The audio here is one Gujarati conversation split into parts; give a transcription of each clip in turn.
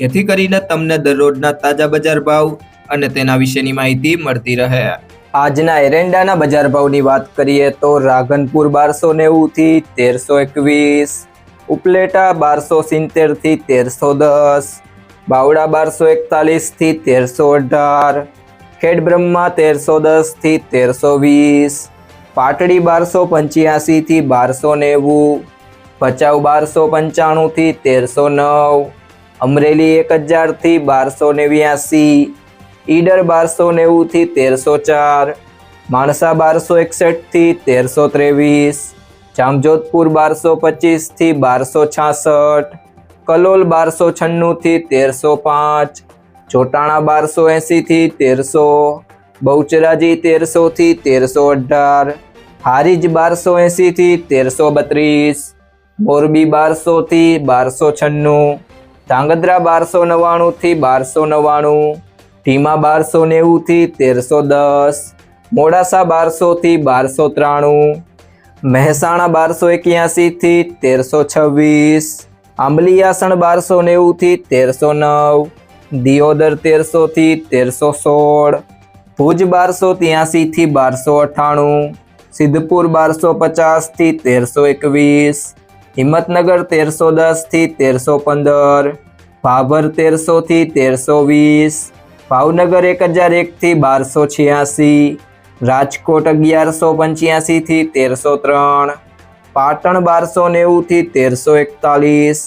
જેથી કરીને તમને દરરોજના તાજા બજાર ભાવ અને તેના વિશેની માહિતી મળતી રહે. આજના એરંડાના બજાર ભાવની વાત કરીએ તો રાધનપુર બારસો નેવુંથી તેરસો એકવીસ, ઉપલેટા બારસો સિત્તેરથી તેરસો દસ બાવડા બારસો એકતાલીસથી તેરસો અઢાર, ખેડબ્રહ્મા તેરસો દસથી તેરસો વીસ, પાટડી બારસો પંચ્યાસીથી બારસો નેવું, ભચાઉ બારસો પંચાણુંથી તેરસો નવ અમરેલી એક હજારથી બારસો નેવ્યાસી, ઈડર બારસો નેવુંથી તેરસો ચાર, માણસા બારસો એકસઠથી તેરસો ત્રેવીસ, જામજોધપુર બારસો પચીસથી બારસો છાસઠ, કલોલ બારસો છન્નુંથી તેરસો પાંચ, ચોટાણા બારસો એંસીથી તેરસો, બહુચરાજી તેરસોથી તેરસો અઢાર, હારીજ બારસો એંસીથી તેરસો બત્રીસ, મોરબી બારસોથી બારસો છન્નું ધાંગધ્રા બારસો નવ્વાણુંથી બારસો નવ્વાણું, ધીમા બારસો નેવુંથી તેરસો દસ, મોડાસા બારસોથી બારસો ત્રાણું, મહેસાણા બારસો એક્યાસીથી તેરસો છવ્વીસ આંબલીયાસણ બારસો નેવુંથી તેરસો નવ, દિયોદર તેરસોથી તેરસો સોળ, ભુજ બારસો ત્યાંસીથી બારસો અઠ્ઠાણું સિદ્ધપુર બારસો પચાસથી તેરસો એકવીસ હિંમતનગર તેરસો દસથી તેરસો પંદર, ભાભર તેરસોથી તેરસો વીસ, ભાવનગર એક હજાર એકથી બારસો છ્યાસી, રાજકોટ અગિયારસો પંચ્યાસીથી તેરસો ત્રણ, પાટણ બારસો નેવુંથી તેરસો એકતાલીસ,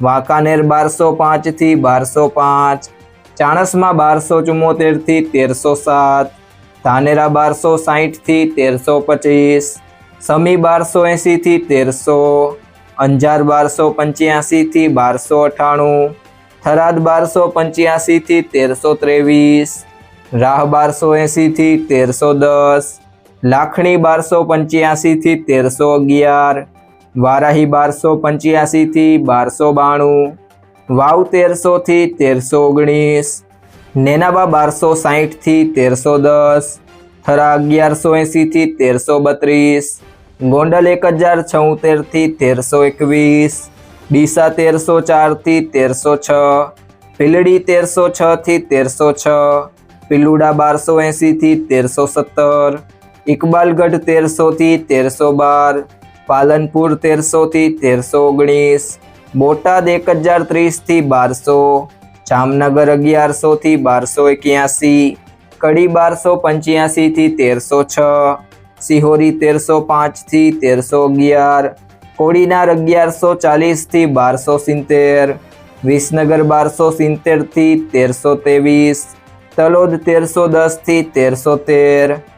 વાંકાનેર બારસો પાંચથી બારસો પાંચ, ચાણસમાં બારસો ચુમ્મોતેરથી તેરસો સાત, ધાનેરા બારસો સાહીઠથી તેરસો પચીસ, સમી બારસો એંસીથી તેરસો અંજાર બારસો પંચ્યાસીથી બારસો અઠ્ઠાણું થરાદ બારસો પંચ્યાસીથી તેરસો ત્રેવીસ, રાહ બારસો એંસીથી તેરસો દસ, લાખણી બારસો પંચ્યાસીથી તેરસો અગિયાર, વારાહી બારસો પંચ્યાસીથી બારસો બાણું, વાવ તેરસોથી તેરસો ઓગણીસ, નેનાબા બારસો સાહીઠથી તેરસો દસ, થરા અગિયારસો એંસીથી તેરસો બત્રીસ ગોંડલ એક હજાર છોતેરથી તેરસો એકવીસ, ડીસા તેરસો ચારથી તેરસો છ, પીલડી તેરસો છથી તેરસો છ, પિલુડા બારસો એંસીથી તેરસો સત્તર, ઇકબાલગઢ તેરસોથી તેરસો બાર, પાલનપુર તેરસોથી તેરસો ઓગણીસ, બોટાદ એક હજાર ત્રીસથી બારસો, જામનગર અગિયારસોથી બારસો એક્યાસી, કડી બારસો પંચ્યાસીથી તેરસો છ સિહોરી તેરસો પાંચથી તેરસો અગિયાર, કોડીનાર અગિયારસો ચાલીસથી બારસો સિત્તેર, વિસનગર બારસો સિત્તેરથી તેરસો ત્રેવીસ, તલોદ તેરસો દસથી તેરસો તેર